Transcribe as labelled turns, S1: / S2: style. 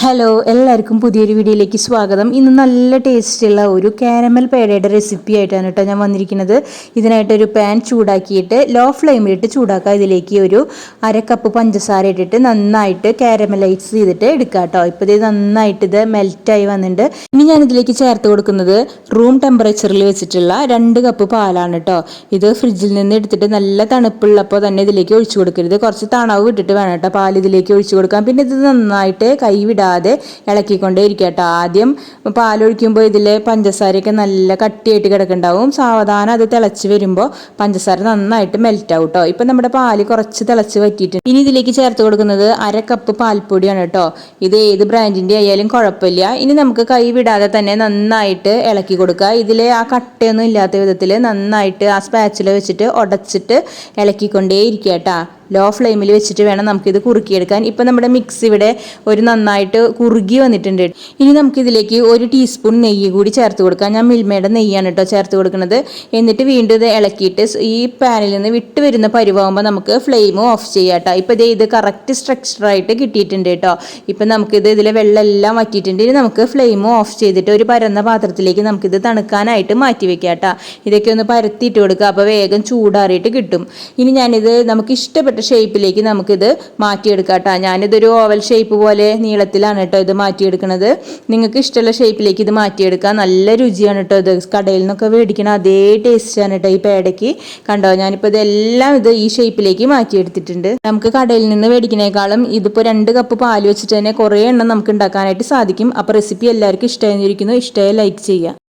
S1: Hello എല്ലാവർക്കും പുതിയൊരു വീഡിയോയിലേക്ക് സ്വാഗതം. ഇന്ന് നല്ല ടേസ്റ്റുള്ള ഒരു കാരമൽ പേടയുടെ റെസിപ്പി ആയിട്ടാണ് കേട്ടോ ഞാൻ വന്നിരിക്കുന്നത്. ഇതിനായിട്ടൊരു പാൻ ചൂടാക്കിയിട്ട് ലോ ഫ്ലെയിമിലിട്ട് ചൂടാക്കുക. ഇതിലേക്ക് ഒരു അര കപ്പ് പഞ്ചസാര ഇട്ടിട്ട് നന്നായിട്ട് കാരമലൈസ് ചെയ്തിട്ട് എടുക്കുക കേട്ടോ. ഇപ്പോൾ ഇത് നന്നായിട്ട് ഇത് മെൽറ്റായി വന്നിട്ടുണ്ട്. ഇനി ഞാൻ ഇതിലേക്ക് ചേർത്ത് കൊടുക്കുന്നത് റൂം ടെമ്പറേച്ചറിൽ വെച്ചിട്ടുള്ള രണ്ട് കപ്പ് പാലാണ് കേട്ടോ. ഇത് ഫ്രിഡ്ജിൽ നിന്ന് എടുത്തിട്ട് നല്ല തണുപ്പുള്ളപ്പോൾ തന്നെ ഇതിലേക്ക് ഒഴിച്ചു കൊടുക്കരുത്. കുറച്ച് തണവ് ഇട്ടിട്ട് വേണം കേട്ടോ. പാൽ ഇതിലേക്ക് ഒഴിച്ചു കൊടുക്കാം പിന്നെ ഇത് നന്നായിട്ട് കൈ വിടാതെ ഇളക്കിക്കൊണ്ടേ ഇരിക്കുക കേട്ടോ. ആദ്യം പാലൊഴിക്കുമ്പോൾ ഇതിൽ പഞ്ചസാരയൊക്കെ നല്ല കട്ടിയായിട്ട് കിടക്കുന്നുണ്ടാവും. സാവധാനം അത് തിളച്ച് വരുമ്പോൾ പഞ്ചസാര നന്നായിട്ട് മെൽറ്റ് ആവും കേട്ടോ. ഇപ്പം നമ്മുടെ പാൽ കുറച്ച് തിളച്ച് പറ്റിയിട്ട് ഇനി ഇതിലേക്ക് ചേർത്ത് കൊടുക്കുന്നത് അര കപ്പ് പാൽപ്പൊടിയാണ് കേട്ടോ. ഇത് ഏത് ബ്രാൻഡിന്റെ ആയാലും കുഴപ്പമില്ല. ഇനി നമുക്ക് കൈ വിടാതെ തന്നെ നന്നായിട്ട് ഇളക്കി കൊടുക്കുക. ഇതിൽ ആ കട്ടയൊന്നും ഇല്ലാത്ത വിധത്തിൽ നന്നായിട്ട് ആ സ്പാച്ചിൽ വെച്ചിട്ട് ഉടച്ചിട്ട് ഇളക്കിക്കൊണ്ടേ ഇരിക്കുക കേട്ടോ. ലോ ഫ്ലെയിമിൽ വെച്ചിട്ട് വേണം നമുക്കിത് കുറുക്കിയെടുക്കാൻ. ഇപ്പം നമ്മുടെ മിക്സ് ഇവിടെ ഒരു നന്നായിട്ട് കുറുകി വന്നിട്ടുണ്ട്. ഇനി നമുക്കിതിലേക്ക് ഒരു ടീസ്പൂൺ നെയ്യ് കൂടി ചേർത്ത് കൊടുക്കാം. ഞാൻ മിൽമയുടെ നെയ്യാണ് കേട്ടോ ചേർത്ത് കൊടുക്കുന്നത്. എന്നിട്ട് വീണ്ടും ഇത് ഇളക്കിയിട്ട് ഈ പാനിൽ നിന്ന് വിട്ട് വരുന്ന പരിവാകുമ്പോൾ നമുക്ക് ഫ്ലെയിം ഓഫ് ചെയ്യാം കേട്ടോ ഇപ്പം ഇത് കറക്റ്റ് സ്ട്രക്ചറായിട്ട് കിട്ടിയിട്ടുണ്ട് കേട്ടോ ഇപ്പം നമുക്കിത് ഇതിലെ വെള്ളം എല്ലാം വറ്റിയിട്ടുണ്ട്. ഇനി നമുക്ക് ഫ്ലെയിം ഓഫ് ചെയ്തിട്ട് ഒരു പരന്ന പാത്രത്തിലേക്ക് നമുക്കിത് തണുക്കാനായിട്ട് മാറ്റി വെക്കാം കേട്ടോ ഇതൊക്കെ ഒന്ന് പരത്തിയിട്ട് കൊടുക്കുക അപ്പോൾ വേഗം ചൂടാറിയിട്ട് കിട്ടും. ഇനി ഞാനിത് നമുക്ക് ഇഷ്ടപ്പെട്ട ഷേപ്പിലേക്ക് നമുക്കിത് മാറ്റിയെടുക്കാം കേട്ടോ ഞാനിതൊരു ഓവൽ ഷേപ്പ് പോലെ നീളത്തിലാണ് കേട്ടോ ഇത് മാറ്റിയെടുക്കുന്നത് നിങ്ങൾക്ക് ഇഷ്ടമുള്ള ഷേപ്പിലേക്ക് ഇത് മാറ്റിയെടുക്കാം. നല്ല രുചിയാണ് കേട്ടോ ഇത്. കടയിൽ നിന്നൊക്കെ മേടിക്കണ അതേ ടേസ്റ്റാണ് കേട്ടോ ഈ പേടയ്ക്ക്. കണ്ടോ? ഞാനിപ്പോൾ ഇതെല്ലാം ഇത് ഈ ഷേപ്പിലേക്ക് മാറ്റിയെടുത്തിട്ടുണ്ട്. നമുക്ക് കടയിൽ നിന്ന് മേടിക്കുന്നേക്കാളും ഇതിപ്പോൾ രണ്ട് കപ്പ് പാൽ വെച്ചിട്ട് തന്നെ കുറേ എണ്ണം നമുക്ക് ഉണ്ടാക്കാനായിട്ട് സാധിക്കും. അപ്പോൾ റെസിപ്പി എല്ലാവർക്കും ഇഷ്ടമായിരിക്കുന്നു. ഇഷ്ടമായി ലൈക്ക് ചെയ്യുക.